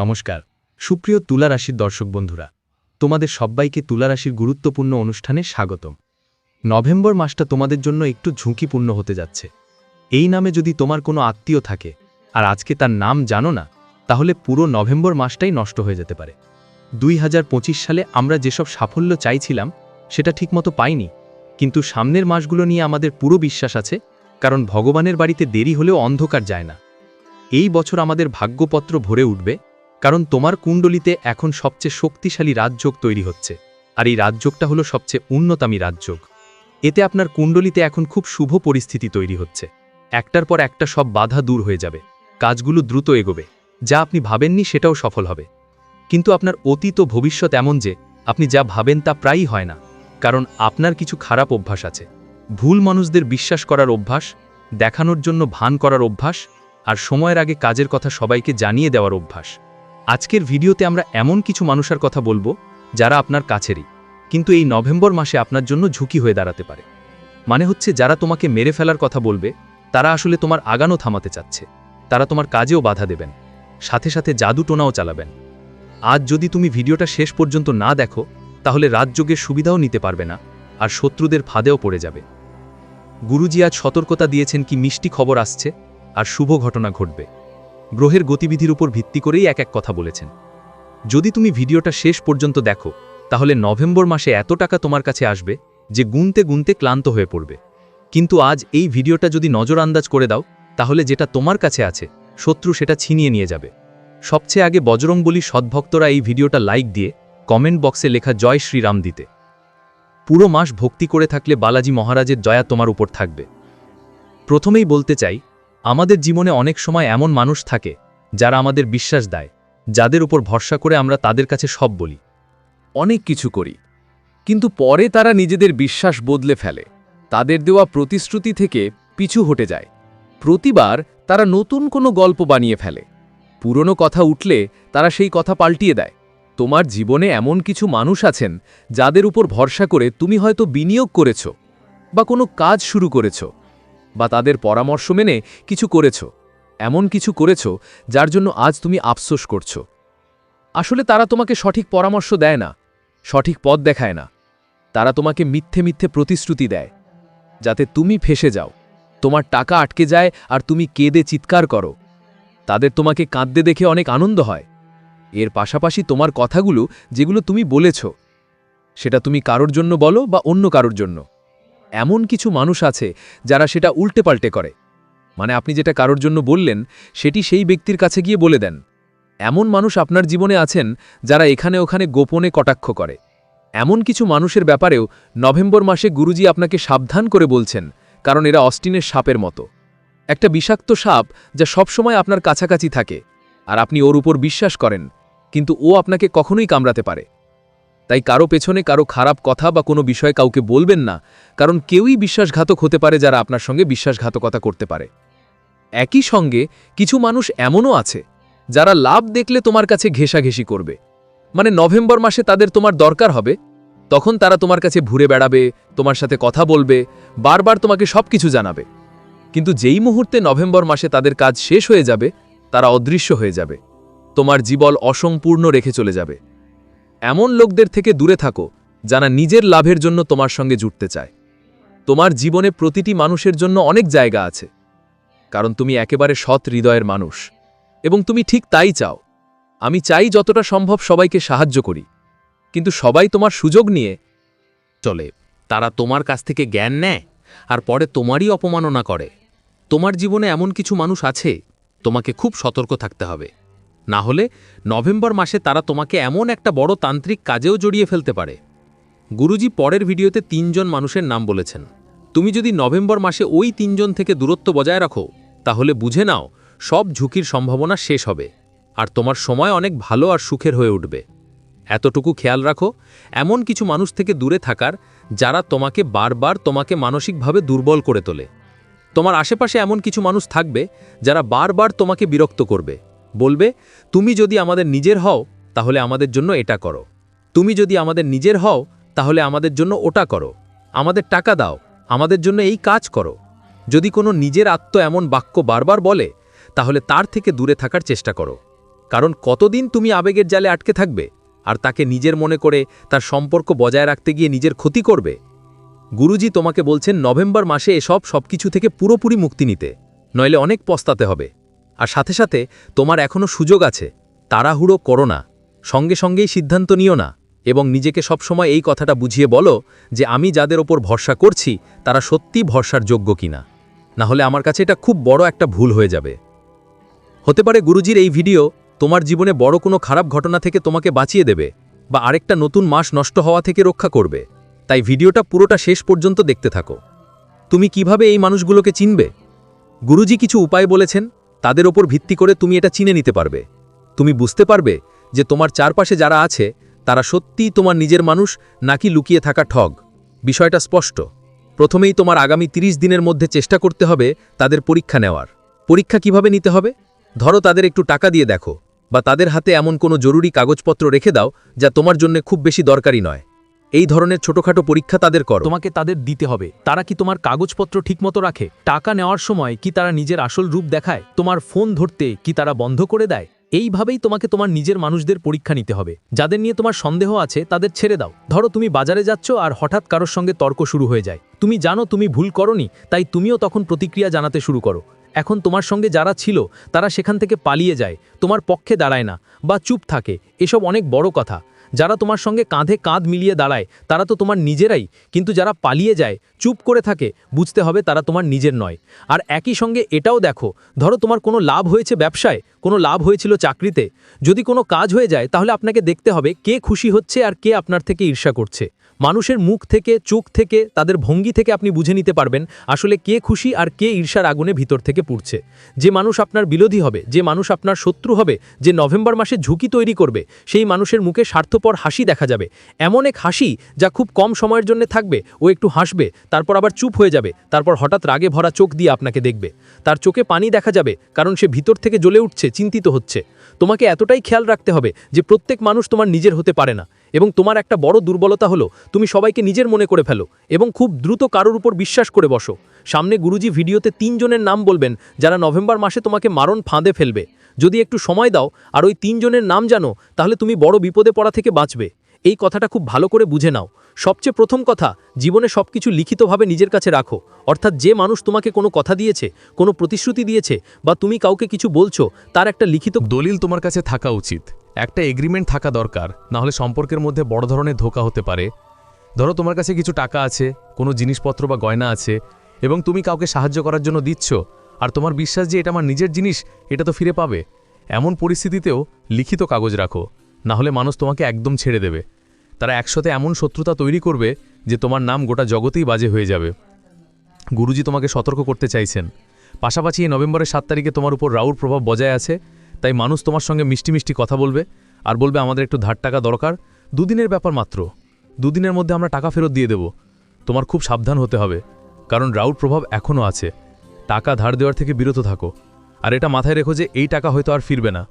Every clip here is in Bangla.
নমস্কার। সুপ্রিয় তুলা রাশির দর্শক বন্ধুরা, তোমাদের সবাইকে তুলা রাশির গুরুত্বপূর্ণ অনুষ্ঠানে স্বাগতম। নভেম্বর মাসটা তোমাদের জন্য একটু ঝুঁকিপূর্ণ হতে যাচ্ছে। এই নামে যদি তোমার কোনো আত্মীয় থাকে, আর আজকে তার নাম জানো না, তাহলে পুরো নভেম্বর মাসটাই নষ্ট হয়ে যেতে পারে। দুই হাজার পঁচিশ সালে আমরা যেসব সাফল্য চাইছিলাম, সেটা ঠিকমতো পাইনি। কিন্তু সামনের মাসগুলো নিয়ে আমাদের পুরো বিশ্বাস আছে, কারণ ভগবানের বাড়িতে দেরি হলেও অন্ধকার যায় না। এই বছর আমাদের ভাগ্যপত্র ভরে উঠবে কারণ তোমার কুণ্ডলিতে এখন সবচেয়ে শক্তিশালী রাজযোগ তৈরি হচ্ছে, আর এই রাজযোগটা হলো সবচেয়ে উন্নতামী রাজযোগ। এতে আপনার কুণ্ডলিতে এখন খুব শুভ পরিস্থিতি তৈরি হচ্ছে। একটার পর একটা সব বাধা দূর হয়ে যাবে। কাজগুলো দ্রুত এগোবে। যা আপনি ভাবেননি সেটাও সফল হবে। কিন্তু আপনার অতীত ও ভবিষ্যৎ এমন যে, আপনি যা ভাবেন তা প্রায়ই হয় না। কারণ আপনার কিছু খারাপ অভ্যাস আছে। ভুল মানুষদের বিশ্বাস করার অভ্যাস, দেখানোর জন্য ভান করার অভ্যাস, আর সময়ের আগে কাজের কথা সবাইকে জানিয়ে দেওয়ার অভ্যাস। আজকের ভিডিওতে আমরা এমন কিছু মানুষের কথা বলব, যারা আপনার কাছেরই। কিন্তু এই নভেম্বর মাসে আপনার জন্য ঝুঁকি হয়ে দাঁড়াতে পারে। মানে হচ্ছে, যারা তোমাকে মেরে ফেলার কথা বলবে, তারা আসলে তোমার আগানো থামাতে চাচ্ছে। তারা তোমার কাজেও বাধা দেবেন। সাথে সাথে জাদু টোনাও চালাবেন। আজ যদি তুমি ভিডিওটা শেষ পর্যন্ত না দেখো, তাহলে রাজযোগের সুবিধাও নিতে পারবে না, আর শত্রুদের ফাঁদেও পড়ে যাবে। গুরুজি আজ সতর্কতা দিয়েছেন কি মিষ্টি খবর আসছে, আর শুভ ঘটনা ঘটবে। গ্রহের গতিবিধির উপর ভিত্তি করেই এক এক কথা বলেছেন। যদি তুমি ভিডিওটা শেষ পর্যন্ত দেখো, তাহলে নভেম্বর মাসে এত টাকা তোমার কাছে আসবে যে গুনতে গুনতে ক্লান্ত হয়ে পড়বে। কিন্তু আজ এই ভিডিওটা যদি নজর আন্দাজ করে দাও, তাহলে যেটা তোমার কাছে আছে, শত্রু সেটা ছিনিয়ে নিয়ে যাবে। সবচেয়ে আগে বজরংবলী সদ্ভক্তরা এই ভিডিওটা লাইক দিয়ে কমেন্ট বক্সে লেখা জয় শ্রীরাম দিতে। পুরো মাস ভক্তি করে থাকলে বালাজি মহারাজের জয়া তোমার উপর থাকবে। প্রথমেই বলতে চাই আমাদের জীবনে অনেক সময় এমন মানুষ থাকে, যারা আমাদের বিশ্বাস দেয়, যাদের উপর ভরসা করে আমরা তাদের কাছে সব বলি। অনেক কিছু করি, কিন্তু পরে তারা নিজেদের বিশ্বাস বদলে ফেলে। তাদের দেওয়া প্রতিশ্রুতি থেকে পিছু হটে যায়। প্রতিবার তারা নতুন কোনো গল্প বানিয়ে ফেলে। পুরনো কথা উঠলে তারা সেই কথা পাল্টিয়ে দেয়। তোমার জীবনে এমন কিছু মানুষ আছেন, যাদের উপর ভরসা করে তুমি হয়তো বিনিয়োগ করেছ, বা কোনো কাজ শুরু করেছ। বা তাদের পরামর্শ মেনে কিছু করেছ, এমন কিছু করেছ যার জন্য আজ তুমি আফসোস করছ। আসলে তারা তোমাকে সঠিক পরামর্শ দেয় না, সঠিক পথ দেখায় না। তারা তোমাকে মিথ্যে মিথ্যে প্রতিশ্রুতি দেয়, যাতে তুমি ফেসে যাও, তোমার টাকা আটকে যায় আর তুমি কেঁদে চিৎকার করো। তাদের তোমাকে কাঁদতে দেখে অনেক আনন্দ হয়। এর পাশাপাশি তোমার কথাগুলো যেগুলো তুমি বলেছ, সেটা তুমি কারোর জন্য বলো বা অন্য কারোর জন্য। এমন কিছু মানুষ আছে যারা সেটা উল্টে পাল্টে করে। মানে আপনি যেটা কারোর জন্য বললেন, সেটি সেই ব্যক্তির কাছে গিয়ে বলে দেন। এমন মানুষ আপনার জীবনে আছেন যারা এখানে ওখানে গোপনে কটাক্ষ করে। এমন কিছু মানুষের ব্যাপারেও নভেম্বর মাসে গুরুজি আপনাকে সাবধান করে বলছেন, কারণ এরা অস্টিনের সাপের মতো। একটা বিষাক্ত সাপ যা সবসময় আপনার কাছাকাছি থাকে, আর আপনি ওর উপর বিশ্বাস করেন, কিন্তু ও আপনাকে কখনোই কামড়াতে পারে। তাই কারও পেছনে কারও খারাপ কথা বা কোনো বিষয়ে কাউকে বলবেন না, কারণ কেউই বিশ্বাসঘাতক হতে পারে যারা আপনার সঙ্গে বিশ্বাসঘাতকতা করতে পারে। একই সঙ্গে কিছু মানুষ এমনও আছে, যারা লাভ দেখলে তোমার কাছে ঘেঁষাঘেঁষি করবে। মানে নভেম্বর মাসে তাদের তোমার দরকার হবে, তখন তারা তোমার কাছে ঘুরে বেড়াবে, তোমার সাথে কথা বলবে, বারবার তোমাকে সব কিছু জানাবে। কিন্তু যেই মুহূর্তে নভেম্বর মাসে তাদের কাজ শেষ হয়ে যাবে, তারা অদৃশ্য হয়ে যাবে। তোমার জীবল অসম্পূর্ণ রেখে চলে যাবে। এমন লোকদের থেকে দূরে থাকো, যারা নিজের লাভের জন্য তোমার সঙ্গে জুটতে চায়। তোমার জীবনে প্রতিটি মানুষের জন্য অনেক জায়গা আছে, কারণ তুমি একেবারে সৎ হৃদয়ের মানুষ, এবং তুমি ঠিক তাই চাও। আমি চাই যতটা সম্ভব সবাইকে সাহায্য করি, কিন্তু সবাই তোমার সুযোগ নিয়ে চলে। তারা তোমার কাছ থেকে জ্ঞান নেয়, আর পরে তোমারই অপমাননা করে। তোমার জীবনে এমন কিছু মানুষ আছে, তোমাকে খুব সতর্ক থাকতে হবে। না হলে নভেম্বর মাসে তারা তোমাকে এমন একটা বড় তান্ত্রিক কাজেও জড়িয়ে ফেলতে পারে। গুরুজি পরের ভিডিওতে তিনজন মানুষের নাম বলেছেন। তুমি যদি নভেম্বর মাসে ওই তিনজন থেকে দূরত্ব বজায় রাখো, তাহলে বুঝে নাও সব ঝুঁকির সম্ভাবনা শেষ হবে, আর তোমার সময় অনেক ভালো আর সুখের হয়ে উঠবে। এতটুকু খেয়াল রাখো, এমন কিছু মানুষ থেকে দূরে থাকার যারা তোমাকে বারবার তোমাকে মানসিকভাবে দুর্বল করে তোলে। তোমার আশেপাশে এমন কিছু মানুষ থাকবে যারা বারবার তোমাকে বিরক্ত করবে। বলবে, তুমি যদি আমাদের নিজের হও, তাহলে আমাদের জন্য এটা করো। তুমি যদি আমাদের নিজের হও, তাহলে আমাদের জন্য ওটা করো। আমাদের টাকা দাও, আমাদের জন্য এই কাজ করো। যদি কোনো নিজের আত্ম এমন বাক্য বারবার বলে, তাহলে তার থেকে দূরে থাকার চেষ্টা করো। কারণ কতদিন তুমি আবেগের জালে আটকে থাকবে, আর তাকে নিজের মনে করে তার সম্পর্ক বজায় রাখতে গিয়ে নিজের ক্ষতি করবে? গুরুজি তোমাকে বলছেন, নভেম্বর মাসে এসব সবকিছু থেকে পুরোপুরি মুক্তি নিতে। নইলে অনেক পস্তাতে হবে। আর সাথে সাথে তোমার এখনও সুযোগ আছে। তাড়াহুড়ো করো না। সঙ্গে সঙ্গেই সিদ্ধান্ত নিও না। এবং নিজেকে সবসময় এই কথাটা বুঝিয়ে বলো যে আমি যাদের ওপর ভরসা করছি, তারা সত্যি ভরসার যোগ্য কিনা। না হলে আমার কাছে এটা খুব বড় একটা ভুল হয়ে যাবে। হতে পারে গুরুজির এই ভিডিও তোমার জীবনে বড় কোনো খারাপ ঘটনা থেকে তোমাকে বাঁচিয়ে দেবে বা আরেকটা নতুন মাস নষ্ট হওয়া থেকে রক্ষা করবে। তাই ভিডিওটা পুরোটা শেষ পর্যন্ত দেখতে থাকো। তুমি কীভাবে এই মানুষগুলোকে চিনবে? গুরুজি কিছু উপায় বলেছেন? তাদের ওপর ভিত্তি করে তুমি এটা চিনে নিতে পারবে। তুমি বুঝতে পারবে যে তোমার চারপাশে যারা আছে, তারা সত্যিই তোমার নিজের মানুষ নাকি লুকিয়ে থাকা ঠগ। বিষয়টা স্পষ্ট। প্রথমেই তোমার আগামী ৩০ দিনের মধ্যে চেষ্টা করতে হবে তাদের পরীক্ষা নেওয়ার। পরীক্ষা কীভাবে নিতে হবে? ধরো তাদের একটু টাকা দিয়ে দেখো, বা তাদের হাতে এমন কোনো জরুরি কাগজপত্র রেখে দাও যা তোমার জন্য খুব বেশি দরকারি নয়। এই ধরনের ছোটখাটো পরীক্ষা তাদের করো। তোমাকে তাদের দিতে হবে। তারা কি তোমার কাগজপত্র ঠিকমতো রাখে? টাকা নেওয়ার সময় কি তারা নিজের আসল রূপ দেখায়? তোমার ফোন ধরতে কি তারা বন্ধ করে দেয়? এইভাবেই তোমাকে তোমার নিজের মানুষদের পরীক্ষা নিতে হবে। যাদের নিয়ে তোমার সন্দেহ আছে, তাদের ছেড়ে দাও। ধরো তুমি বাজারে যাচ্ছ আর হঠাৎ কারোর সঙ্গে তর্ক শুরু হয়ে যায়। তুমি জানো তুমি ভুল করনি, তাই তুমিও তখন প্রতিক্রিয়া জানাতে শুরু করো। এখন তোমার সঙ্গে যারা ছিল, তারা সেখান থেকে পালিয়ে যায়। তোমার পক্ষে দাঁড়ায় না বা চুপ থাকে। এসব অনেক বড় কথা। যারা তোমার সঙ্গে কাঁধে কাঁধ মিলিয়ে দাঁড়ায়, তারা তো তোমার নিজেরাই। কিন্তু যারা পালিয়ে যায়, চুপ করে থাকে, বুঝতে হবে তারা তোমার নিজের নয়। আর একই সঙ্গে এটাও দেখো, ধরো তোমার কোনো লাভ হয়েছে ব্যবসায়, কোনো লাভ হয়েছিল চাকরিতে। যদি কোনো কাজ হয়ে যায়, তাহলে আপনাকে দেখতে হবে কে খুশি হচ্ছে আর কে আপনার থেকে ঈর্ষা করছে। মানুষের মুখ থেকে, চোখ থেকে, তাদের ভঙ্গি থেকে আপনি বুঝে নিতে পারবেন আসলে কে খুশি আর কে ঈর্ষার আগুনে ভিতর থেকে পুড়ছে। যে মানুষ আপনার বিরোধী হবে, যে মানুষ আপনার শত্রু হবে, যে নভেম্বর মাসে ঝুঁকি তৈরি করবে, সেই মানুষের মুখে স্বার্থপর হাসি দেখা যাবে। এমন এক হাসি যা খুব কম সময়ের জন্য থাকবে, ও একটু হাসবে, তারপর আবার চুপ হয়ে যাবে, তারপর হঠাৎ রাগে ভরা চোখ দিয়ে আপনাকে দেখবে। তার চোখে পানি দেখা যাবে, কারণ সে ভিতর থেকে জ্বলে উঠছে, চিন্তিত হচ্ছে। তোমাকে এতটাই খেয়াল রাখতে হবে যে প্রত্যেক মানুষ তোমার নিজের হতে পারে না। এবং তোমার একটা বড় দুর্বলতা হলো, তুমি সবাইকে নিজের মনে করে ফেলো এবং খুব দ্রুত কারোর উপর বিশ্বাস করে বসো। সামনে গুরুজি ভিডিওতে তিনজনের নাম বলবেন, যারা নভেম্বর মাসে তোমাকে মারণ ফাঁদে ফেলবে। যদি একটু সময় দাও আর ওই তিনজনের নাম জানো, তাহলে তুমি বড় বিপদে পড়া থেকে বাঁচবে। এই কথাটা খুব ভালো করে বুঝে নাও। সবচেয়ে প্রথম কথা, জীবনে সবকিছু লিখিতভাবে নিজের কাছে রাখো। অর্থাৎ যে মানুষ তোমাকে কোনো কথা দিয়েছে, কোনো প্রতিশ্রুতি দিয়েছে বা তুমি কাউকে কিছু বলছো, তার একটা লিখিত দলিল তোমার কাছে থাকা উচিত। একটা এগ্রিমেন্ট থাকা দরকার না হলে সম্পর্কের মধ্যে বড় ধরনের ধোকা হতে পারে। ধরো তোমার কাছে কিছু টাকা আছে, কোনো জিনিসপত্র বা গয়না আছে, এবং তুমি কাউকে সাহায্য করার জন্য দিচ্ছ, আর তোমার বিশ্বাস যে এটা আমার নিজের জিনিস, এটা তো ফিরে পাবে। এমন পরিস্থিতিতেও লিখিত কাগজ রাখো না হলে মানুষ তোমাকে একদম ছেড়ে দেবে। তারা একসাথে এমন শত্রুতা তৈরি করবে যে তোমার নাম গোটা জগতেই বাজে হয়ে যাবে। গুরুজি তোমাকে সতর্ক করতে চাইছেন। পাশাপাশি এই নভেম্বরের সাত তারিখে তোমার উপর রাউর প্রভাব বজায় আছে তাই মানুষ তোমার সঙ্গে মিষ্টি মিষ্টি কথা বলবে আর বলবে আমাদের একটু ধার টাকা দরকার। দুদিনের ব্যাপার মাত্র। দুদিনের মধ্যে আমরা টাকা ফেরত দিয়ে দেব। তোমার খুব সাবধান হতে হবে, কারণ রাউর প্রভাব এখনও আছে। টাকা ধার দেওয়ার থেকে বিরত থাকো। আর এটা মাথায় রেখো যে এই টাকা হয়তো আর ফিরবে না।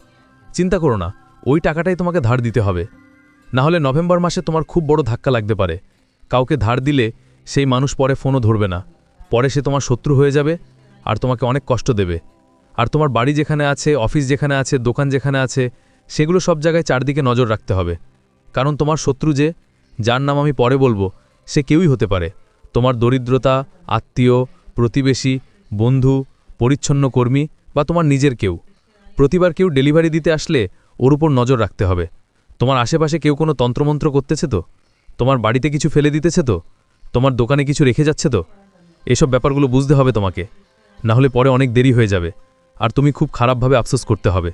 চিন্তা করো না, ওই টাকাটাই তোমাকে ধার দিতে হবে। না হলে নভেম্বর মাসে তোমার খুব বড় ধাক্কা লাগতে পারে। কাউকে ধার দিলে সেই মানুষ পরে ফোনও ধরবে না। পরে সে তোমার শত্রু হয়ে যাবে আর তোমাকে অনেক কষ্ট দেবে। আর তোমার বাড়ি যেখানে আছে, অফিস যেখানে আছে, দোকান যেখানে আছে, সেগুলো সব জায়গায় চারদিকে নজর রাখতে হবে। কারণ তোমার শত্রু যে, যার নাম আমি পরে বলব, সে কেউই হতে পারে। তোমার দরিদ্রতা, আত্মীয়, প্রতিবেশী, বন্ধু, পরিচ্ছন্ন কর্মী বা তোমার নিজের কেউ। প্রতিবার কেউ ডেলিভারি দিতে আসলে ওর উপর নজর রাখতে হবে। তোমার আশেপাশে কেউ কোনো তন্ত্রমন্ত্র করতেছে তো? তোমার বাড়িতে কিছু ফেলে দিতেছে তো? তোমার দোকানে কিছু রেখে যাচ্ছে তো? এসব ব্যাপারগুলো বুঝতে হবে তোমাকে। না হলে পরে অনেক দেরি হয়ে যাবে। আর তুমি খুব খারাপভাবে আফসোস করতে হবে।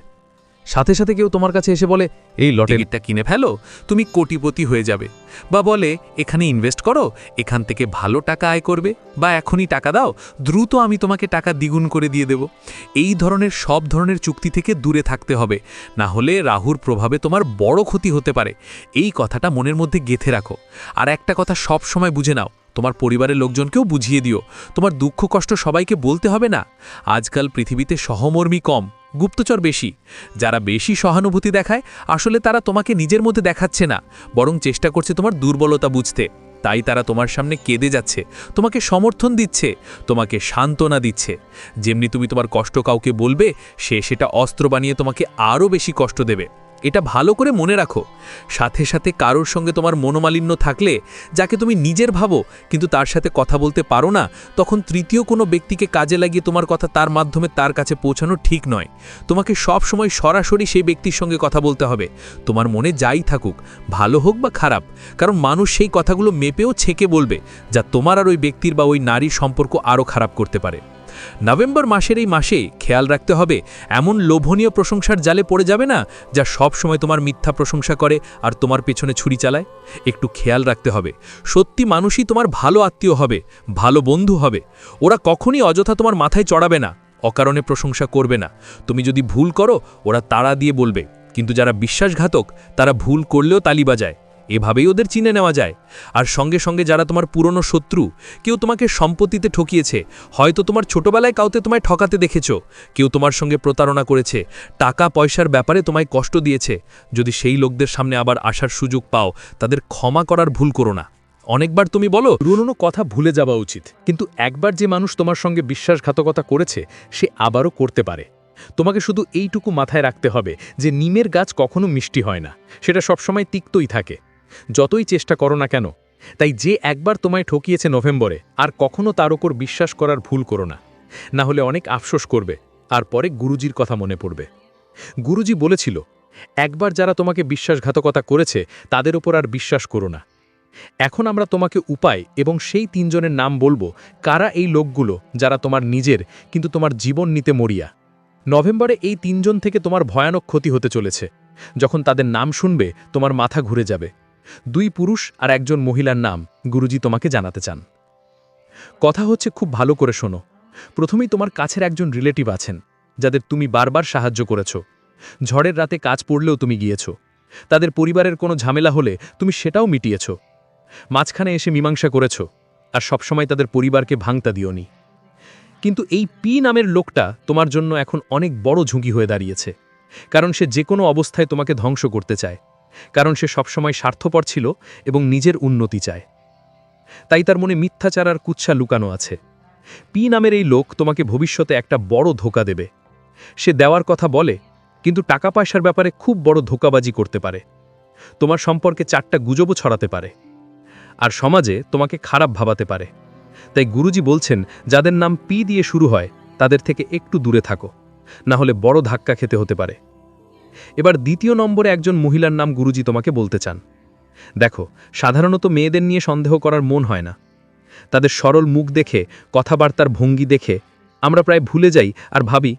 সাথে সাথে কেউ তোমার কাছে এসে বলে, এই লটারিটা কিনে ফেলো, তুমি কোটিপতি হয়ে যাবে। বা বলে, এখানে ইনভেস্ট করো, এখান থেকে ভালো টাকা আয় করবে, বা এখনই টাকা দাও, দ্রুত আমি তোমাকে টাকা দ্বিগুণ করে দিয়ে দেব। এই ধরনের, সব ধরনের চুক্তি থেকে দূরে থাকতে হবে। না হলে রাহুর প্রভাবে তোমার বড় ক্ষতি হতে পারে। এই কথাটা মনের মধ্যে গেথে রাখো। আর একটা কথা সব সময় বুঝে নাও তোমার পরিবারের লোকজনকেও বুঝিয়ে দিও। তোমার দুঃখ কষ্ট সবাইকে বলতে হবে না। আজকাল পৃথিবীতে সহমর্মী কম, গুপ্তচর বেশি। যারা বেশি সহানুভূতি দেখায়, আসলে তারা তোমাকে নিজের মধ্যে দেখাচ্ছে না, বরং চেষ্টা করছে তোমার দুর্বলতা বুঝতে। তাই তারা তোমার সামনে কেঁদে যাচ্ছে, তোমাকে সমর্থন দিচ্ছে, তোমাকে সান্ত্বনা দিচ্ছে। যেমনি তুমি তোমার কষ্ট কাউকে বলবে, সে সেটা অস্ত্র বানিয়ে তোমাকে আরও বেশি কষ্ট দেবে। এটা ভালো করে মনে রাখো। সাথে সাথে কারোর সঙ্গে তোমার মনোমালিন্য থাকলে, যাকে তুমি নিজের ভাবো, কিন্তু তার সাথে কথা বলতে পারো না, তখন তৃতীয় কোনো ব্যক্তিকে কাজে লাগিয়ে তোমার কথা তার মাধ্যমে তার কাছে পৌঁছানো ঠিক নয়। তোমাকে সব সময় সরাসরি সেই ব্যক্তির সঙ্গে কথা বলতে হবে। তোমার মনে যাই থাকুক, ভালো হোক বা খারাপ, কারণ মানুষ সেই কথাগুলো মেপেও ছেঁকে বলবে, যা তোমার আর ওই ব্যক্তির বা ওই নারীর সম্পর্ক আরও খারাপ করতে পারে। নভেম্বর মাসের এই মাসে খেয়াল রাখতে হবে, এমন লোভনীয় প্রশংসার জালে পড়ে যাবে না যা সব সময় তোমার মিথ্যা প্রশংসা করে আর তোমার পেছনে ছুরি চালায়। একটু খেয়াল রাখতে হবে, সত্যি মানুষই তোমার ভালো আত্মীয় হবে, ভালো বন্ধু হবে। ওরা কখনই অযথা তোমার মাথায় চড়াবে না, অকারণে প্রশংসা করবে না। তুমি যদি ভুল করো, ওরা তাড়া দিয়ে বলবে, কিন্তু যারা বিশ্বাসঘাতক, তারা ভুল করলেও তালি বাজায়। এভাবেই ওদের চিনে নেওয়া যায়। আর সঙ্গে সঙ্গে যারা তোমার পুরনো শত্রু, কেউ তোমাকে সম্পত্তিতে ঠকিয়েছে, হয়তো তোমার ছোটবেলায় কাউতে তোমায় ঠকাতে দেখেছ, কেউ তোমার সঙ্গে প্রতারণা করেছে, টাকা পয়সার ব্যাপারে তোমায় কষ্ট দিয়েছে, যদি সেই লোকদের সামনে আবার আসার সুযোগ পাও, তাদের ক্ষমা করার ভুল করো না। অনেকবার তুমি বলো পুরনো কথা ভুলে যাওয়া উচিত, কিন্তু একবার যে মানুষ তোমার সঙ্গে বিশ্বাসঘাতকতা করেছে, সে আবারও করতে পারে। তোমাকে শুধু এইটুকু মাথায় রাখতে হবে যে, নিমের গাছ কখনো মিষ্টি হয় না, সেটা সবসময় তিক্তই থাকে। যতই চেষ্টা করো না কেন, তাই যে একবার তোমায় ঠকিয়েছে নভেম্বরে, আর কখনো তার ওপর বিশ্বাস করার ভুল করো না। না হলে অনেক আফসোস করবে, আর পরে গুরুজির কথা মনে পড়বে। গুরুজি বলেছিল, একবার যারা তোমাকে বিশ্বাসঘাতকতা করেছে, তাদের ওপর আর বিশ্বাস করো না। এখন আমরা তোমাকে উপায় এবং সেই তিনজনের নাম বলব, কারা এই লোকগুলো যারা তোমার নিজের, কিন্তু তোমার জীবন নিতে মরিয়া। নভেম্বরে এই তিনজন থেকে তোমার ভয়ানক ক্ষতি হতে চলেছে। যখন তাদের নাম শুনবে, তোমার মাথা ঘুরে যাবে। দুই পুরুষ আর একজন মহিলার নাম গুরুজি তোমাকে জানাতে চান। কথা হচ্ছে খুব ভালো করে শোনো। প্রথমেই তোমার কাছের একজন রিলেটিভ আছেন, যাদের তুমি বারবার সাহায্য করেছ। ঝড়ের রাতে কাজ পড়লেও তুমি গিয়েছ। তাদের পরিবারের কোনো ঝামেলা হলে তুমি সেটাও মিটিয়েছ। মাঝখানে এসে মীমাংসা করেছ, আর সবসময় তাদের পরিবারকে ভাঙতা দিওনি। কিন্তু এই পি নামের লোকটা তোমার জন্য এখন অনেক বড় ঝুঁকি হয়ে দাঁড়িয়েছে, কারণ সে যে কোনো অবস্থায় তোমাকে ধ্বংস করতে চায়। কারণ সে সবসময় স্বার্থপর ছিল এবং নিজের উন্নতি চায়। তাই তার মনে মিথ্যাচার আর কুচ্ছা লুকানো আছে। পি নামের এই লোক তোমাকে ভবিষ্যতে একটা বড় ধোকা দেবে। সে দেওয়ার কথা বলে, কিন্তু টাকা পয়সার ব্যাপারে খুব বড় ধোকাবাজি করতে পারে। তোমার সম্পর্কে চারটা গুজবও ছড়াতে পারে। আর সমাজে তোমাকে খারাপ ভাবাতে পারে। তাই গুরুজি বলছেন, যাদের নাম পি দিয়ে শুরু হয়, তাদের থেকে একটু দূরে থাকো। না হলে বড় ধাক্কা খেতে হতে পারে। এবার দ্বিতীয় নম্বরে একজন মহিলার নাম গুরুজি তোমাকে বলতে চান। দেখো, সাধারণত মেয়েদের নিয়ে সন্দেহ করার মন হয় না। তাদের সরল মুখ দেখে, কথাবার্তার ভঙ্গি দেখে আমরা প্রায় ভুলে যাই আর ভাবি,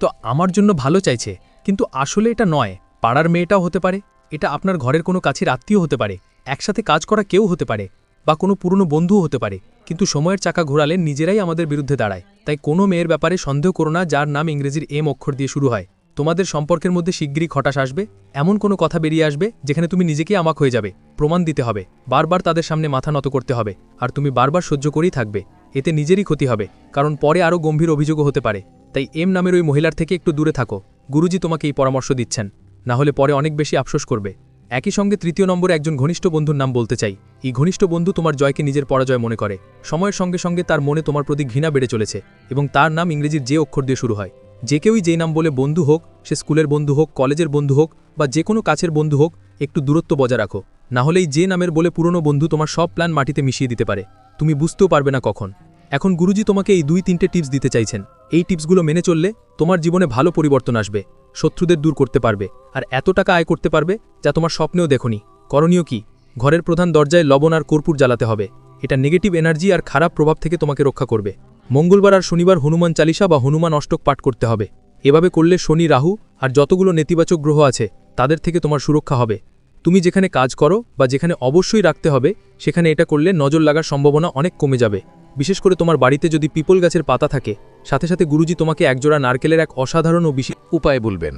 তো আমার জন্য ভালো চাইছে, কিন্তু আসলে এটা নয়। পাড়ার মেয়েটাও হতে পারে, এটা আপনার ঘরের কোনো কাছের আত্মীয় হতে পারে, একসাথে কাজ করা কেউ হতে পারে বা কোনো পুরনো বন্ধুও হতে পারে, কিন্তু সময়ের চাকা ঘোরালে নিজেরাই আমাদের বিরুদ্ধে দাঁড়ায়। তাই কোনো মেয়ের ব্যাপারে সন্দেহ করো না, যার নাম ইংরেজির এম অক্ষর দিয়ে শুরু হয়। তোমাদের সম্পর্কের মধ্যে শিগগিরই খটাস আসবে, এমন কোনো কথা বেরিয়ে আসবে যেখানে তুমি নিজেকে আমাক হয়ে যাবে, প্রমাণ দিতে হবে, বারবার তাদের সামনে মাথা নত করতে হবে, আর তুমি বারবার সহ্য করেই থাকবে, এতে নিজেরই ক্ষতি হবে, কারণ পরে আরও গম্ভীর অভিযোগও হতে পারে, তাই এম নামের ওই মহিলার থেকে একটু দূরে থাকো, গুরুজি তোমাকে এই পরামর্শ দিচ্ছেন, না হলে পরে অনেক বেশি আফসোস করবে। একই সঙ্গে তৃতীয় নম্বরে একজন ঘনিষ্ঠ বন্ধুর নাম বলতে চাই, এই ঘনিষ্ঠ বন্ধু তোমার জয়কে নিজের পরাজয় মনে করে, সময়ের সঙ্গে সঙ্গে তার মনে তোমার প্রতি ঘৃণা বেড়ে চলেছে, এবং তার নাম ইংরেজির যে অক্ষর দিয়ে শুরু হয় যে কেউই যে নাম বলে বন্ধু হোক, সে স্কুলের বন্ধু হোক, কলেজের বন্ধু হোক বা যে কোনো কাছের বন্ধু হোক, একটু দূরত্ব বজায় রাখো। না হলেই যে নামের বলে পুরনো বন্ধু তোমার সব প্ল্যান মাটিতে মিশিয়ে দিতে পারে। তুমি বুঝতেও পারবে না কখন। এখন গুরুজি তোমাকে এই দুই তিনটে টিপস দিতে চাইছেন। এই টিপসগুলো মেনে চললে তোমার জীবনে ভালো পরিবর্তন আসবে, শত্রুদের দূর করতে পারবে, আর এত টাকা আয় করতে পারবে যা তোমার স্বপ্নেও দেখনি। করণীয় কি? ঘরের প্রধান দরজায় লবণ আর কর্পূর জ্বালাতে হবে। এটা নেগেটিভ এনার্জি আর খারাপ প্রভাব থেকে তোমাকে রক্ষা করবে। মঙ্গলবার আর শনিবার হনুমান চালিসা বা হনুমান অষ্টক পাঠ করতে হবে। এভাবে করলে শনি, রাহু আর যতগুলো নেতিবাচক গ্রহ আছে, তাদের থেকে তোমার সুরক্ষা হবে। তুমি যেখানে কাজ করো বা যেখানে অবশ্যই রাখতে হবে, সেখানে এটা করলে নজর লাগার সম্ভাবনা অনেক কমে যাবে। বিশেষ করে তোমার বাড়িতে যদি পিপল গাছের পাতা থাকে, সাথে সাথে গুরুজি তোমাকে একজোড়া নারকেলের এক অসাধারণ ও বিশেষ উপায় বলবেন।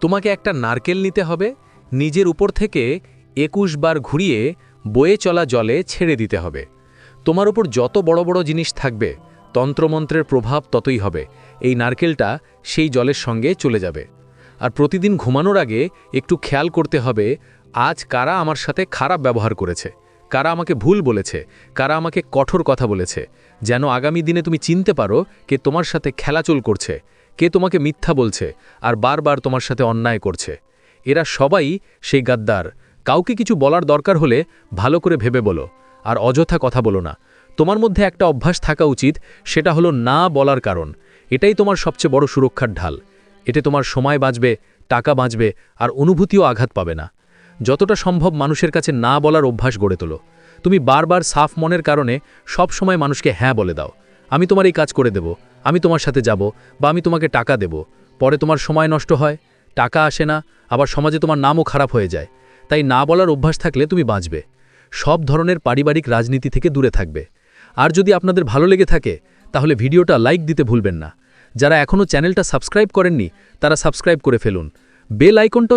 তোমাকে একটা নারকেল নিতে হবে, নিজের উপর থেকে একুশ বার ঘুরিয়ে বয়ে চলা জলে ছেড়ে দিতে হবে। তোমার ওপর যত বড় বড় জিনিস থাকবে তন্ত্রমন্ত্রের প্রভাব ততই হবে। এই নারকেলটা সেই জলের সঙ্গে চলে যাবে। আর প্রতিদিন ঘুমানোর আগে একটু খেয়াল করতে হবে, আজ কারা আমার সাথে খারাপ ব্যবহার করেছে? কারা আমাকে ভুল বলেছে? কারা আমাকে কঠোর কথা বলেছে? যেন আগামী দিনে তুমি চিনতে পারো কে তোমার সাথে খেলাচল করছে, কে তোমাকে মিথ্যা বলছে, আর বারবার তোমার সাথে অন্যায় করছে। এরা সবাই সেই গাদ্দার। কাউকে কিছু বলার দরকার হলে ভালো করে ভেবে বলো, আর অযথা কথা বলো না। তোমার মধ্যে একটা অভ্যাস থাকা উচিত, সেটা হলো না বলার কারণ। এটাই তোমার সবচেয়ে বড় সুরক্ষার ঢাল। এতে তোমার সময় বাঁচবে, টাকা বাঁচবে, আর অনুভূতিও আঘাত পাবে না। যতটা সম্ভব মানুষের কাছে না বলার অভ্যাস গড়ে তোলো। তুমি বারবার সাফ মনের কারণে সব সময় মানুষকে হ্যাঁ বলে দাও। আমি তোমার এই কাজ করে দেব, আমি তোমার সাথে যাব, বা আমি তোমাকে টাকা দেব। পরে তোমার সময় নষ্ট হয়, টাকা আসে না, আবার সমাজে তোমার নামও খারাপ হয়ে যায়। তাই না বলার অভ্যাস থাকলে তুমি বাঁচবে। সব ধরনের পারিবারিক রাজনীতি থেকে দূরে থাকবে। আর যদি আপনাদের ভালো লেগে থাকে, তাহলে ভিডিওটা লাইক দিতে ভুলবেন না। যারা এখনও চ্যানেলটা সাবস্ক্রাইব করেননি, তারা সাবস্ক্রাইব করে ফেলুন। বেল আইকনটাও